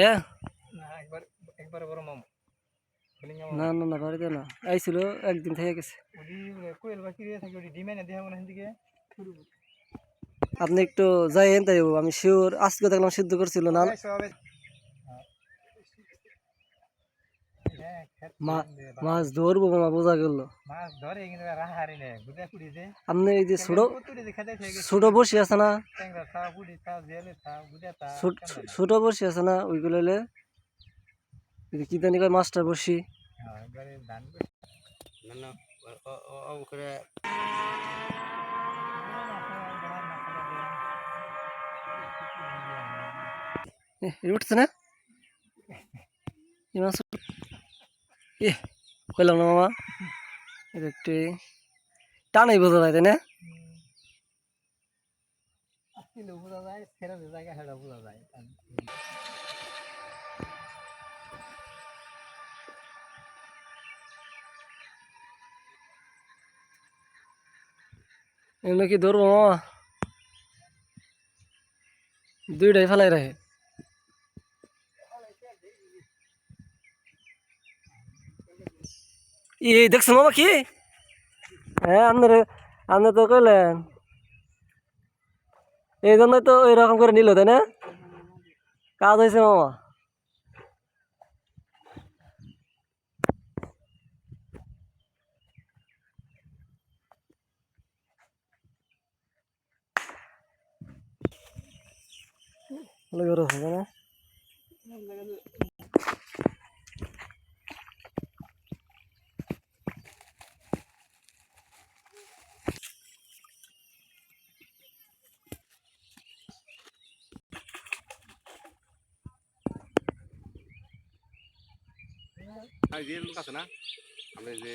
না না না না বাড়িতে না। আইছিল একদিন থেকে গেছে। হিন্দিকে আপনি একটু যাইয়েন তাই আমি শিওর আজকে দেখলাম সিদ্ধ করছিল না মাছ ধরবো মামা বোঝা গেল। মাছ ধরে কিন্তু রাহারি নে গুদা কুড়ি দে আপনি এই যে ছোট ছোট বসি আছে না? ছোট- বসি আছে না? ওইগুলো কি জানি কয় মাছটা বসি হ্যাঁ উঠছে না? এই মাছ এ কইলাম না মামা। একটু টানাই বোঝা যায় তাই না? বোঝা যায় সেরা জায়গা হেরা বোঝা যায়। এগুলো কি ধরবো মামা? দুইটাই ফেলাই রাখে। এই দেখছ মামা কি হ্যাঁ আপনার আপনি তো কইলেন এই জন্যই তো এরকম করে নিল তাই না কাজ হয়েছে মামা ভালো করে যে লোক আছে না আমরা যে